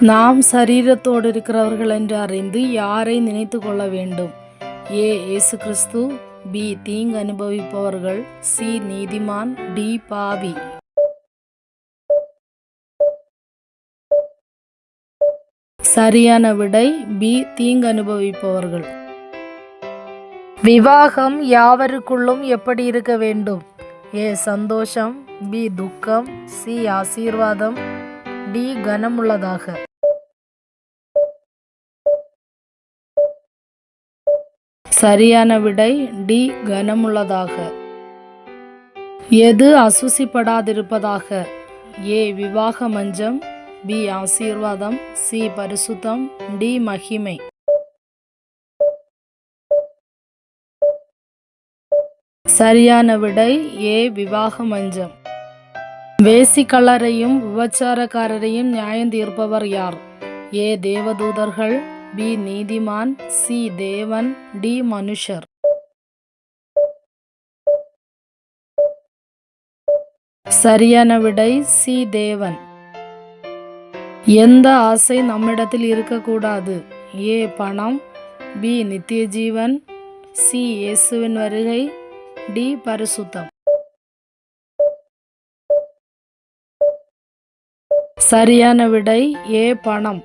நாம் சரீரத்தோடு இருக்கிறவர்கள் என்று அறிந்து யாரை நினைத்து கொள்ள வேண்டும்? ஏ இயேசு கிறிஸ்து. பி தீங்கு அனுபவிப்பவர்கள். சி நீதிமான். டி பாவி. சரியான விடை பி தீங்கு அனுபவிப்பவர்கள். விவாகம் யாவருக்குள்ளும் எப்படி இருக்க வேண்டும்? ஏ சந்தோஷம். பி துக்கம். சி ஆசீர்வாதம். டி கனமுள்ளதாக. சரியான விடை டி கனமுள்ளதாக. எது அசுசிப்படாதிருப்பதாக? ஏ விவாக மஞ்சம் பி ஆசீர்வாதம் சி பரிசுத்தம் டி மகிமை. சரியான விடை ஏ விவாக மஞ்சம் வேசிக்கலரையும் விபச்சாரக்காரரையும் நியாயம் தீர்ப்பவர் யார்? ஏ தேவதூதர்கள் பி நீதிமான் சி தேவன் டி மனுஷர். சரியான விடை சி தேவன். எந்த ஆசை நம்மிடத்தில் இருக்கக்கூடாது? ஏ பணம் பி நித்திய ஜீவன் சி இயேசுவின் வருகை டி பரிசுத்தம். சரியான விடை ஏ பணம்.